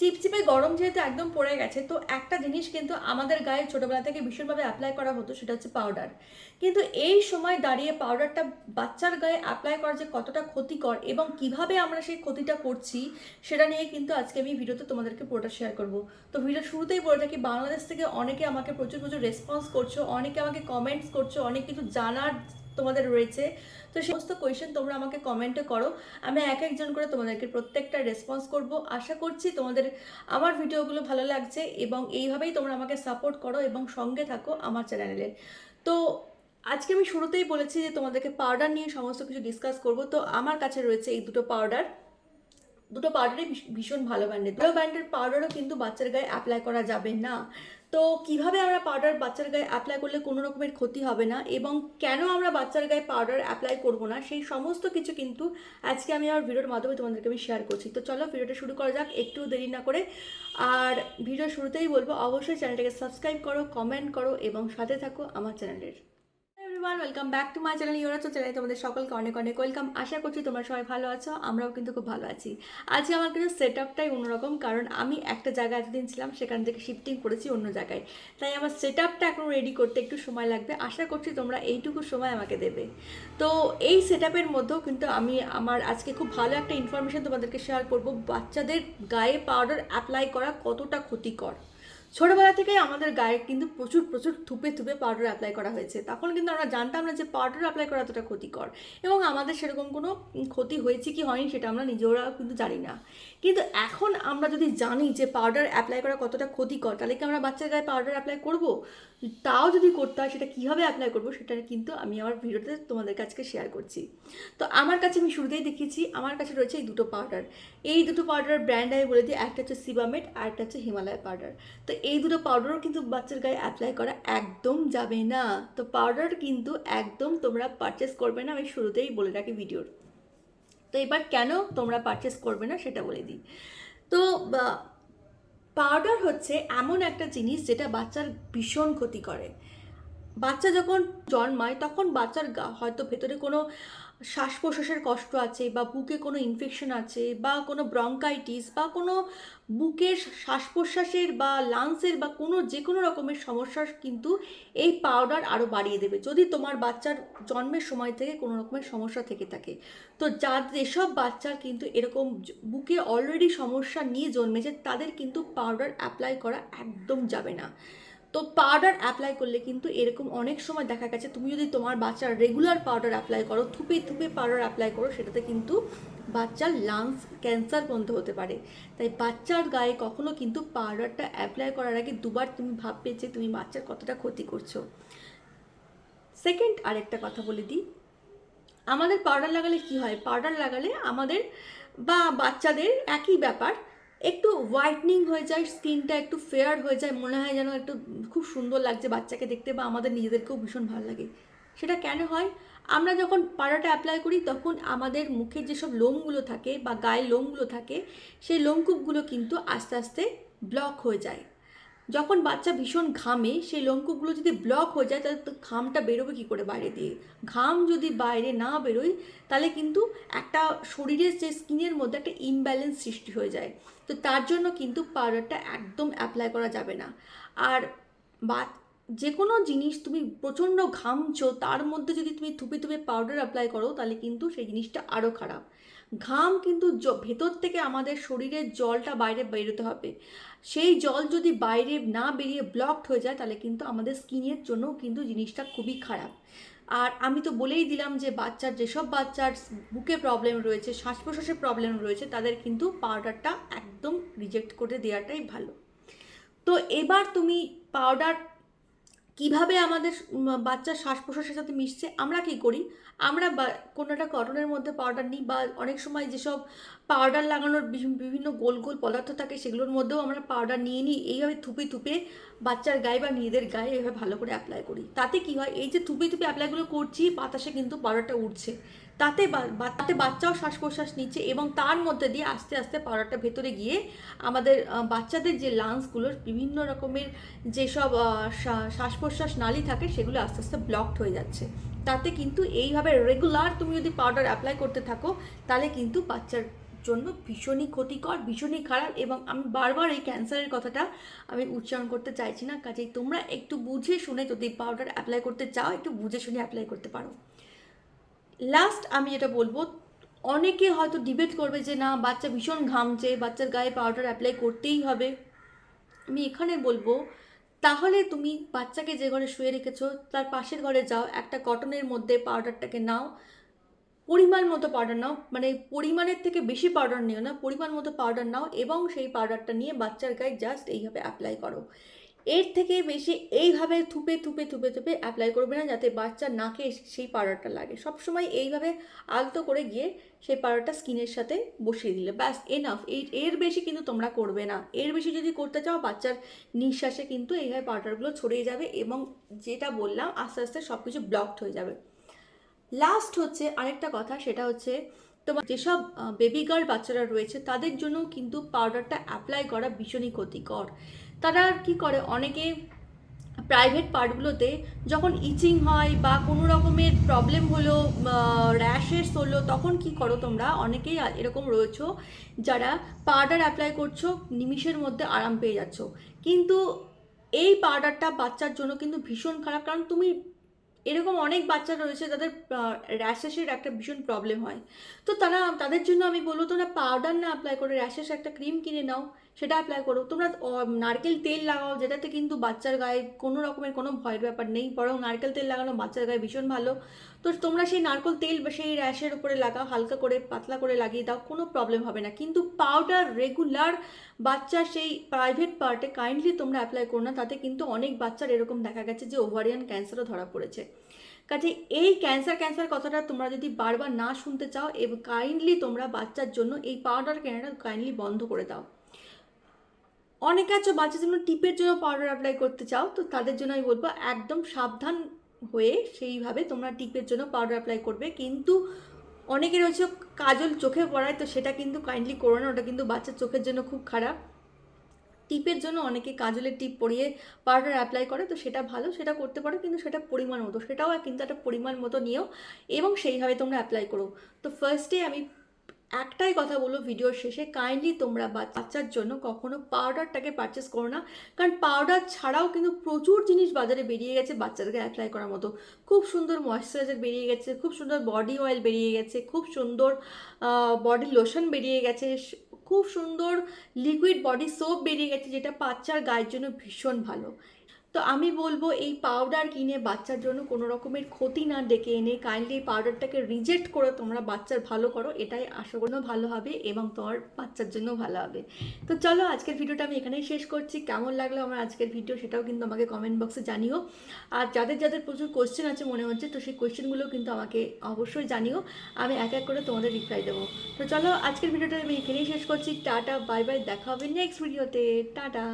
চিপচিপে গরম যেহেতু একদম পড়ে গেছে, তো একটা জিনিস কিন্তু আমাদের গায়ে ছোটোবেলা থেকে ভীষণভাবে অ্যাপ্লাই করা হতো, সেটা হচ্ছে পাউডার কিন্তু এই সময় দাঁড়িয়ে পাউডারটা বাচ্চার গায়ে অ্যাপ্লাই করা যে কতটা ক্ষতিকর এবং কীভাবে আমরা সেই ক্ষতিটা করছি, সেটা নিয়ে কিন্তু আজকে আমি ভিডিওতে তোমাদেরকে পুরোটা শেয়ার করব। তো ভিডিও শুরুতেই বলে থাকি, বাংলাদেশ থেকে অনেকে আমাকে প্রচুর প্রচুর রেসপন্স করছ, অনেকে আমাকে কমেন্টস করছ, অনেক কিছু জানার তোমাদের রয়েছে। তো সমস্ত কোয়েশ্চেন তোমরা আমাকে কমেন্টে করো। আমি এক একজন করে তোমাদেরকে প্রত্যেকটা রেসপন্স করব। আশা করছি তোমাদের আমার ভিডিওগুলো ভালো লাগছে এবং এইভাবেই তোমরা আমাকে সাপোর্ট করো এবং সঙ্গে থাকো আমার চ্যানেলে তো আজকে আমি শুরুতেই বলেছি যে তোমাদেরকে পাউডার নিয়ে সমস্ত কিছু ডিসকাস করব। তো আমার কাছে রয়েছে এই দুটো পাউডার দুটো পাউডারই ভীষণ ভালো ব্র্যান্ডের ভালো ব্র্যান্ডের পাউডারও কিন্তু বাচ্চার গায়ে অ্যাপ্লাই করা যাবে না। তো কীভাবে আমরা পাউডার বাচ্চার গায়ে অ্যাপ্লাই করলে কোনো রকমের ক্ষতি হবে না এবং কেন আমরা বাচ্চার গায়ে পাউডার অ্যাপ্লাই করব না, সেই সমস্ত কিছু কিন্তু আজকে আমি আমার ভিডিওর মাধ্যমে তোমাদেরকে আমি শেয়ার করছি। তো চলো ভিডিওটা শুরু করা যাক একটু দেরি না করে। আর ভিডিও শুরুতেই বলব, অবশ্যই চ্যানেলটাকে সাবস্ক্রাইব করো কমেন্ট করো এবং সাথে থাকো আমার চ্যানেলের everyone welcome back to my channel ইউরা চ্যানেলে তোমাদের সকলকে অনেক অনেক ওয়েলকাম আশা করছি তোমরা সবাই ভালো আছো, আমরাও কিন্তু খুব ভালো আছি। আজকে আমার কিন্তু সেট আপটাই অন্যরকম, কারণ আমি একটা জায়গায় এতদিন ছিলাম, সেখান থেকে শিফটিং করেছি অন্য জায়গায়। তাই আমার সেট আপটা এখন রেডি করতে একটু সময় লাগবে। আশা করছি তোমরা এইটুকু সময় আমাকে দেবে। তো এই সেট আপের মধ্যেও কিন্তু আমি আমার আজকে খুব ভালো একটা ইনফরমেশন তোমাদেরকে শেয়ার করব। বাচ্চাদের গায়ে পাউডার অ্যাপ্লাই করা কতটা ক্ষতিকর। ছোটোবেলা থেকেই আমাদের গায়ে কিন্তু প্রচুর প্রচুর থুপে থুপে পাউডার অ্যাপ্লাই করা হয়েছে। তখন কিন্তু আমরা জানতাম না যে পাউডার অ্যাপ্লাই করা এতটা ক্ষতিকর। এবং আমাদের সেরকম কোনো ক্ষতি হয়েছে কি হয়নি সেটা আমরা নিজেরা কিন্তু জানি না। কিন্তু এখন আমরা যদি জানি যে পাউডার অ্যাপ্লাই করা কতটা ক্ষতিকর, তাহলে কি আমরা বাচ্চার গায়ে পাউডার অ্যাপ্লাই করব? তাও যদি করতে হয়, সেটা কীভাবে অ্যাপ্লাই করব সেটা কিন্তু আমি আমার ভিডিওতে তোমাদের কাছকে শেয়ার করছি। তো আমার কাছে আমি শুরুতেই দেখিয়েছি, আমার কাছে রয়েছে এই দুটো পাউডার এই দুটো পাউডার ব্র্যান্ড আমি বলে দিই, একটা হচ্ছে সিবামেট আর একটা হচ্ছে হিমালয় পাউডার তো এই দুটো পাউডারও কিন্তু বাচ্চার গায়ে অ্যাপ্লাই করা একদম যাবে না। তো পাউডার কিন্তু একদম তোমরা পারচেস করবে না, আমি শুরুতেই বলে রাখি ভিডিওর তো এবার কেন তোমরা পারচেস করবে না সেটা বলে দিই। তো পাউডার হচ্ছে এমন একটা জিনিস যেটা বাচ্চার ভীষণ ক্ষতি করে। বাচ্চা যখন জন্মায়, তখন বাচ্চার হয়তো ভেতরে কোনো শ্বাস প্রশ্বাসের কষ্ট আছে বা বুকে কোনো ইনফেকশন আছে বা কোনো ব্রঙ্কাইটিস বা কোনো বুকের শ্বাস প্রশ্বাসের বা লাংসের বা কোনো যে কোনো রকমের সমস্যার কিন্তু এই পাউডার আরও বাড়িয়ে দেবে। যদি তোমার বাচ্চার জন্মের সময় থেকে কোনো রকমের সমস্যা থেকে থাকে, তো যা যেসব বাচ্চার কিন্তু এরকম বুকে অলরেডি সমস্যা নিয়ে জন্মেছে, তাদের কিন্তু পাউডার অ্যাপ্লাই করা একদম যাবে না। তো পাউডার অ্যাপ্লাই করলে কিন্তু এরকম অনেক সময় দেখা গেছে, তুমি যদি তোমার বাচ্চার রেগুলার পাউডার অ্যাপ্লাই করো, থুপে থুপে পাউডার অ্যাপ্লাই করো, সেটাতে কিন্তু বাচ্চার লাংস ক্যান্সার পর্যন্ত হতে পারে। তাই বাচ্চার গায়ে কখনো কিন্তু পাউডারটা অ্যাপ্লাই করার আগে দুবার তুমি ভাববে যে তুমি বাচ্চার কতটা ক্ষতি করছ। সেকেন্ড আরেকটা কথা বলে দিই, আমাদের পাউডার লাগালে কি হয়? পাউডার লাগালে আমাদের বা বাচ্চাদের একই ব্যাপার একটু হোয়াইটনিং হয়ে যায় স্কিনটা একটু ফেয়ার হয়ে যায়, মনে হয় যেন একটু খুব সুন্দর লাগছে বাচ্চাকে দেখতে বা আমাদের নিজেদেরকেও ভীষণ ভালো লাগে। সেটা কেন হয়? আমরা যখন পাড়াটা অ্যাপ্লাই করি, তখন আমাদের মুখের যেসব লোমগুলো থাকে বা গায়ে লোমগুলো থাকে, সেই লোমকূপগুলো কিন্তু আস্তে আস্তে ব্লক হয়ে যায়। যখন বাচ্চা ভীষণ ঘামে, সেই লোমকূপগুলো যদি ব্লক হয়ে যায়, তাহলে তো ঘামটা বেরোবে কী করে বাইরে দিয়ে? ঘাম যদি বাইরে না বেরোয়, তাহলে কিন্তু একটা শরীরের যে স্কিনের মধ্যে একটা ইমব্যালেন্স সৃষ্টি হয়ে যায়। তো তার জন্য কিন্তু পাউডারটা একদম অ্যাপ্লাই করা যাবে না। আর বা যে কোনো জিনিস তুমি প্রচণ্ড ঘামছো, তার মধ্যে যদি তুমি থুপে থুপে পাউডার অ্যাপ্লাই করো, তাহলে কিন্তু সেই জিনিসটা আরও খারাপ। ঘাম কিন্তু ভেতর থেকে আমাদের শরীরের জলটা বাইরে বেরোতে হবে। সেই জল যদি বাইরে না বেরিয়ে ব্লকড হয়ে যায়, তাহলে কিন্তু আমাদের স্কিনের জন্য কিন্তু জিনিসটা খুবই খারাপ। আর আমি তো বলেই দিলাম যে বাচ্চার, যেসব বাচ্চার বুকে প্রবলেম রয়েছে শ্বাস প্রশ্বাসের প্রবলেম রয়েছে, তাদের কিন্তু পাউডারটা একদম রিজেক্ট করে দেওয়াটাই ভালো। তো এবার তুমি পাউডার কীভাবে আমাদের বাচ্চার শ্বাস প্রশ্বাসের সাথে মিশছে আমরা কি করি? আমরা বা- কোনো একটা কটনের মধ্যে পাউডার নিই বা অনেক সময় যেসব পাউডার লাগানোর বিভিন্ন গোল গোল পদার্থ থাকে সেগুলোর মধ্যেও আমরা পাউডার নিয়ে নিই। এইভাবে থুপে থুপে বাচ্চার গায়ে বা নিজেদের গায়ে এভাবে ভালো করে অ্যাপ্লাই করি। তাতে কি হয়? এই যে থুপে থুপে অ্যাপ্লাইগুলো করছি, বাতাসে কিন্তু পাউডারটা উঠছে। তাতে তাতে বাচ্চাও শ্বাস প্রশ্বাস নিচ্ছে এবং তার মধ্যে দিয়ে আস্তে আস্তে পাউডারটা ভেতরে গিয়ে আমাদের বাচ্চাদের যে লাংসগুলোর বিভিন্ন রকমের যেসব শ্বাস প্রশ্বাস নালী থাকে সেগুলো আস্তে আস্তে ব্লকড হয়ে যাচ্ছে। তাতে কিন্তু এইভাবে রেগুলার তুমি যদি পাউডার অ্যাপ্লাই করতে থাকো, তাহলে কিন্তু বাচ্চার জন্য ভীষণই ক্ষতিকর, ভীষণই খারাপ এবং আমি বারবার এই ক্যান্সারের কথাটা আমি উচ্চারণ করতে চাইছি না। কাজেই তোমরা একটু বুঝে শুনে যদি পাউডার অ্যাপ্লাই করতে চাও, একটু বুঝে শুনে অ্যাপ্লাই করতে পারো। লাস্ট আমি যেটা বলব, অনেকে হয়তো ডিবেট করবে যে না, বাচ্চা ভীষণ ঘামছে, বাচ্চার গায়ে পাউডার অ্যাপ্লাই করতেই হবে। আমি এখানে বলব তাহলে তুমি বাচ্চাকে যে ঘরে শুয়ে রেখেছো, তার পাশের ঘরে যাও, একটা কটনের মধ্যে পাউডারটাকে নাও। পরিমাণ মতো পাউডার নাও মানে পরিমাণের থেকে বেশি পাউডার নিও না, পরিমাণ মতো পাউডার নাও এবং সেই পাউডারটা নিয়ে বাচ্চার গায়ে জাস্ট এইভাবে অ্যাপ্লাই করো। এর থেকে বেশি এইভাবে থুপে থুপে থুপে থুপে অ্যাপ্লাই করবে না যাতে বাচ্চার নাকে সেই পাউডারটা লাগে। সবসময় এইভাবে আলতো করে গিয়ে সেই পাউডারটা স্কিনের সাথে বসিয়ে দিলে। ব্যাস এনাফ এই এর বেশি কিন্তু তোমরা করবে না। এর বেশি যদি করতে চাও, বাচ্চার নিঃশ্বাসে কিন্তু এইভাবে পাউডারগুলো ছড়িয়ে যাবে এবং যেটা বললাম, আস্তে আস্তে সব কিছু ব্লকড হয়ে যাবে। লাস্ট হচ্ছে আরেকটা কথা, সেটা হচ্ছে তোমার যেসব বেবি গার্ল বাচ্চারা রয়েছে, তাদের জন্য কিন্তু পাউডারটা অ্যাপ্লাই করা ভীষণই ক্ষতিকর। তারা কি করে? অনেকে প্রাইভেট পার্টগুলোতে যখন ইচিং হয় বা কোনো রকমের প্রবলেম হলো র্যাশেস হলো, তখন কি করো তোমরা? অনেকেই এরকম রয়েছো যারা পাউডার অ্যাপ্লাই করছ, নিমিষের মধ্যে আরাম পেয়ে যাচ্ছ। কিন্তু এই পাউডারটা বাচ্চার জন্য কিন্তু ভীষণ খারাপ। কারণ তুমি এরকম অনেক বাচ্চা রয়েছে তাদের র্যাশেসের একটা ভীষণ প্রবলেম হয়। তো তারা, তাদের জন্য আমি বলব, তোমরা পাউডার না অ্যাপ্লাই করে র্যাশেস একটা ক্রিম কিনে নাও, সেটা অ্যাপ্লাই করো। তোমরা নারকেল তেল লাগাও, যেটাতে কিন্তু বাচ্চার গায়ে কোনো রকমের কোনো ভয়ের ব্যাপার নেই, বরং নারকেল তেল লাগানো বাচ্চার গায়ে ভীষণ ভালো। তো তোমরা সেই নারকেল তেল বা সেই র্যাশের উপরে লাগাও, হালকা করে পাতলা করে লাগিয়ে দাও, কোনো প্রবলেম হবে না। কিন্তু পাউডার রেগুলার বাচ্চার সেই প্রাইভেট পার্টে কাইন্ডলি তোমরা অ্যাপ্লাই করো না, তাতে কিন্তু অনেক বাচ্চার এরকম দেখা গেছে যে ওভারিয়ান ক্যান্সারও ধরা পড়েছে। কাজে এই ক্যান্সার ক্যান্সার কথাটা তোমরা যদি বারবার না শুনতে চাও, এবং কাইন্ডলি তোমরা বাচ্চার জন্য এই পাউডার কেনাটা কাইন্ডলি বন্ধ করে দাও। অনেকে আছে বাচ্চার জন্য টিপের জন্য পাউডার অ্যাপ্লাই করতে চাও, তো তাদের জন্য আমি বলব একদম সাবধান হয়ে সেইভাবে তোমরা টিপের জন্য পাউডার অ্যাপ্লাই করবে। কিন্তু অনেকের হচ্ছে কাজল চোখে পড়ায়, তো সেটা কিন্তু কাইন্ডলি করো না, ওটা কিন্তু বাচ্চার চোখের জন্য খুব খারাপ। টিপের জন্য অনেকে কাজলের টিপ পরিয়ে পাউডার অ্যাপ্লাই করে, তো সেটা ভালো, সেটা করতে পারো, কিন্তু সেটা পরিমাণ মতো, সেটাও কিন্তু একটা পরিমাণ মতো নিও, এবং সেইভাবে তোমরা অ্যাপ্লাই করো। তো ফার্স্টে আমি একটাই কথা বলব ভিডিওর শেষে কাইন্ডলি তোমরা বাচ্চার জন্য কখনো পাউডারটাকে পারচেস করো না। কারণ পাউডার ছাড়াও কিন্তু প্রচুর জিনিস বাজারে বেরিয়ে গেছে বাচ্চাদেরকে অ্যাপ্লাই করার মতো। খুব সুন্দর ময়শ্চারাইজার বেরিয়ে গেছে, খুব সুন্দর বডি অয়েল বেরিয়ে গেছে, খুব সুন্দর বডি লোশন বেরিয়ে গেছে, খুব সুন্দর লিকুইড বডি সোপ বেরিয়ে গেছে, যেটা বাচ্চার গায়ের জন্য ভীষণ ভালো। তো আমি বলব এই পাউডার কিনে বাচ্চার জন্য কোনো রকমের ক্ষতি না ডেকে এনে কাইন্ডলি এই পাউডারটাকে রিজেক্ট করে তোমরা বাচ্চার ভালো করো, এটাই আশা করি ভালো হবে এবং তোমার বাচ্চার জন্য ভালো হবে। তো চলো আজকের ভিডিওটা আমি এখানেই শেষ করছি। কেমন লাগল আমার আজকের ভিডিও সেটাও কিন্তু আমাকে কমেন্ট বক্সে জানিও। আর যাদের যাদের প্রচুর কোয়েশ্চেন আছে মনে হচ্ছে, তো সেই কোয়েশ্চেনগুলো কিন্তু আমাকে অবশ্যই জানিও। আমি এক এক করে তোমাদের রিপ্লাই দেবো। তো চলো আজকের ভিডিওটা আমি এখানেই শেষ করছি। টাটা বাই বাই দেখা হবে নেক্সট ভিডিওতে টাটা।